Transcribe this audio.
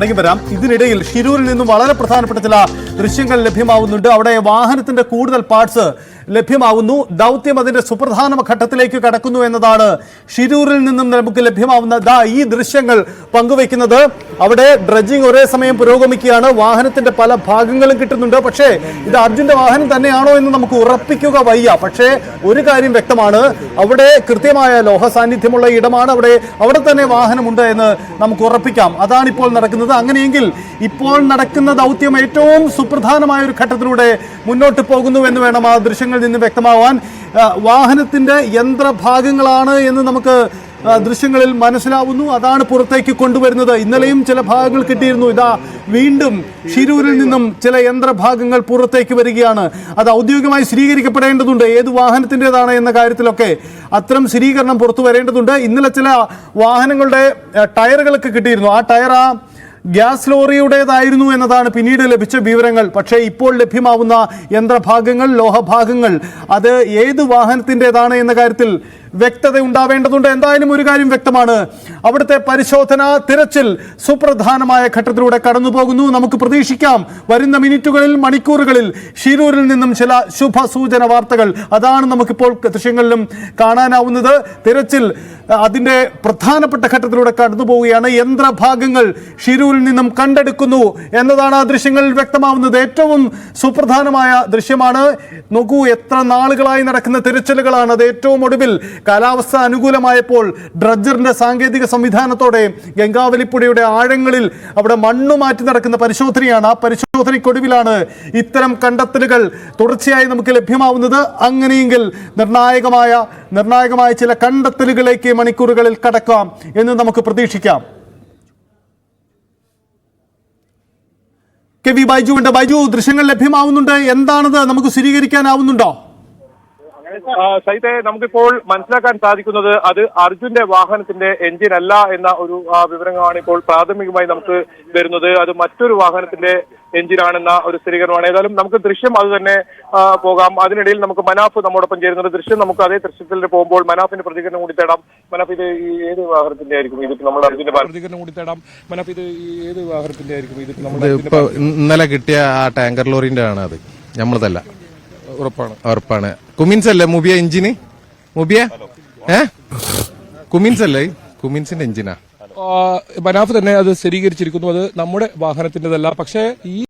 വരാം. ഇതിനിടയിൽ ഷിരൂരിൽ നിന്നും വളരെ പ്രധാനപ്പെട്ട ചില ദൃശ്യങ്ങൾ ലഭ്യമാവുന്നുണ്ട്. അവിടെ വാഹനത്തിന്റെ കൂടുതൽ പാർട്സ് ലഭ്യമാവുന്നു. ദൗത്യം അതിന്റെ സുപ്രധാന ഘട്ടത്തിലേക്ക് കടക്കുന്നു എന്നതാണ് ഷിരൂരിൽ നിന്നും നമുക്ക് ലഭ്യമാവുന്ന ദാ ഈ ദൃശ്യങ്ങൾ പങ്കുവയ്ക്കുന്നത്. അവിടെ ഡ്രഡ്ജിംഗ് ഒരേ സമയം പുരോഗമിക്കുകയാണ്. വാഹനത്തിന്റെ പല ഭാഗങ്ങളും കിട്ടുന്നുണ്ട്. പക്ഷേ ഇത് അർജുന്റെ വാഹനം തന്നെയാണോ എന്ന് നമുക്ക് ഉറപ്പിക്കുക വയ്യ. പക്ഷേ ഒരു കാര്യം വ്യക്തമാണ്. അവിടെ കൃത്യമായ ലോഹ സാന്നിധ്യമുള്ള ഇടമാണ്. അവിടെ അവിടെ തന്നെ വാഹനമുണ്ട് എന്ന് നമുക്ക് ഉറപ്പിക്കാം. അതാണ് ഇപ്പോൾ നടക്കുന്നത്. അങ്ങനെയെങ്കിൽ ഇപ്പോൾ നടക്കുന്ന ദൗത്യം ഏറ്റവും സുപ്രധാനമായ ഒരു ഘട്ടത്തിലൂടെ മുന്നോട്ട് പോകുന്നു എന്ന് വേണം ആ ദൃശ്യങ്ങളിൽ നിന്ന് വ്യക്തമാവാൻ വാഹനത്തിന്റെ യന്ത്രഭാഗങ്ങളാണ് എന്ന് നമുക്ക് ദൃശ്യങ്ങളിൽ മനസ്സിലാവുന്നു. അതാണ് പുറത്തേക്ക് കൊണ്ടുവരുന്നത്. ഇന്നലെയും ചില ഭാഗങ്ങൾ കിട്ടിയിരുന്നു. ഇതാ വീണ്ടും ഷിരൂരിൽ നിന്നും ചില യന്ത്രഭാഗങ്ങൾ പുറത്തേക്ക് വരികയാണ്. അത് ഔദ്യോഗികമായി സ്ഥിരീകരിക്കപ്പെടേണ്ടതുണ്ട്. ഏത് വാഹനത്തിന്റെതാണ് എന്ന കാര്യത്തിലൊക്കെ അത്തരം സ്ഥിരീകരണം പുറത്തു വരേണ്ടതുണ്ട്. ഇന്നലെ ചില വാഹനങ്ങളുടെ ടയറുകളൊക്കെ കിട്ടിയിരുന്നു. ആ ടയർ ആ ഗ്യാസ് ലോറിയുടേതായിരുന്നു എന്നതാണ് പിന്നീട് ലഭിച്ച വിവരങ്ങൾ. പക്ഷേ ഇപ്പോൾ ലഭ്യമാവുന്ന യന്ത്രഭാഗങ്ങൾ ലോഹഭാഗങ്ങൾ അത് ഏത് വാഹനത്തിന്റെതാണ് എന്ന കാര്യത്തിൽ വ്യക്തത ഉണ്ടാവേണ്ടതുണ്ട് എന്തായാലും ഒരു കാര്യം വ്യക്തമാണ്. അവിടുത്തെ പരിശോധന തിരച്ചിൽ സുപ്രധാനമായ ഘട്ടത്തിലൂടെ കടന്നു പോകുന്നു നമുക്ക് പ്രതീക്ഷിക്കാം. വരുന്ന മിനിറ്റുകളിൽ മണിക്കൂറുകളിൽ ഷിരൂരിൽ നിന്നും ചില ശുഭസൂചന വാർത്തകൾ. അതാണ് നമുക്കിപ്പോൾ ദൃശ്യങ്ങളിലും കാണാനാവുന്നത്. തിരച്ചിൽ അഹ്, അതിന്റെ പ്രധാനപ്പെട്ട ഘട്ടത്തിലൂടെ കടന്നു പോവുകയാണ്. യന്ത്രഭാഗങ്ങൾ ഷിരൂരിൽ നിന്നും കണ്ടെടുക്കുന്നു എന്നതാണ് ആ ദൃശ്യങ്ങളിൽ വ്യക്തമാവുന്നത്. ഏറ്റവും സുപ്രധാനമായ ദൃശ്യമാണ്. നോക്കൂ എത്ര നാളുകളായി നടക്കുന്ന തിരച്ചിലുകളാണ് അത് ഏറ്റവും ഒടുവിൽ കാലാവസ്ഥ അനുകൂലമായപ്പോൾ ഡ്രഡ്ജറിന്റെ സാങ്കേതിക സംവിധാനത്തോടെ ഗംഗാവലിപ്പുഴയുടെ ആഴങ്ങളിൽ അവിടെ മണ്ണ് മാറ്റി നടക്കുന്ന പരിശോധനയാണ്. ആ പരിശോധനയ്ക്കൊടുവിലാണ് ഇത്തരം കണ്ടെത്തലുകൾ തുടർച്ചയായി നമുക്ക് ലഭ്യമാവുന്നത്. അങ്ങനെയെങ്കിൽ നിർണായകമായ നിർണായകമായ ചില കണ്ടെത്തലുകളിലേക്ക് മണിക്കൂറുകളിൽ കടക്കാം എന്ന് നമുക്ക് പ്രതീക്ഷിക്കാം. കെ വി ബൈജു ബൈജു ദൃശ്യങ്ങൾ ലഭ്യമാവുന്നുണ്ട്. എന്താണത്? നമുക്ക് സ്ഥിരീകരിക്കാനാവുന്നുണ്ടോ? സൈതെ നമുക്കിപ്പോൾ മനസ്സിലാക്കാൻ സാധിക്കുന്നത് അത് അർജുന്റെ വാഹനത്തിന്റെ എഞ്ചിൻ അല്ല എന്ന ഒരു വിവരങ്ങളാണ് ഇപ്പോൾ പ്രാഥമികമായി നമുക്ക് വരുന്നത്. അത് മറ്റൊരു വാഹനത്തിന്റെ എഞ്ചിനാണെന്ന ഒരു സ്ഥിരീകരണമാണ്. ഏതായാലും നമുക്ക് ദൃശ്യം അത് തന്നെ പോകാം. അതിനിടയിൽ നമുക്ക് മനാഫ് നമ്മോടൊപ്പം ചേരുന്നുണ്ട്. ദൃശ്യം നമുക്ക് അതേ ദൃശ്യത്തിൽ പോകുമ്പോൾ മനാഫിന്റെ പ്രതികരണം കൂടി തേടാം. മനാഫ് ഇത് ഈ ഏത് വാഹനത്തിന്റെ ആയിരിക്കും? ഇതിപ്പോ നമ്മൾ അർജുന്റെ പ്രതികരണം കൂടി തേടാം. മനാഫ് ഇത് ഈ ഏത് വാഹനത്തിന്റെ ആയിരിക്കും? ഇത് ഇപ്പൊ ഇന്നലെ കിട്ടിയ ആ ടാങ്കർ ലോറിന്റെ ആണ് അത്. നമ്മളതല്ല ഉറപ്പാണ്. ഉറപ്പാണ്. കുമിൻസ് അല്ലേ മുബിയ എഞ്ചിന്? മുബിയ? ഏ? കുമിൻസ് അല്ലേ കുമിൻസിന്റെ എഞ്ചിനാ? ബനാഫ് മനാഫ് തന്നെ അത് സ്ഥിരീകരിച്ചിരിക്കുന്നു. അത് നമ്മുടെ വാഹനത്തിന്റെതല്ല. പക്ഷേ ഈ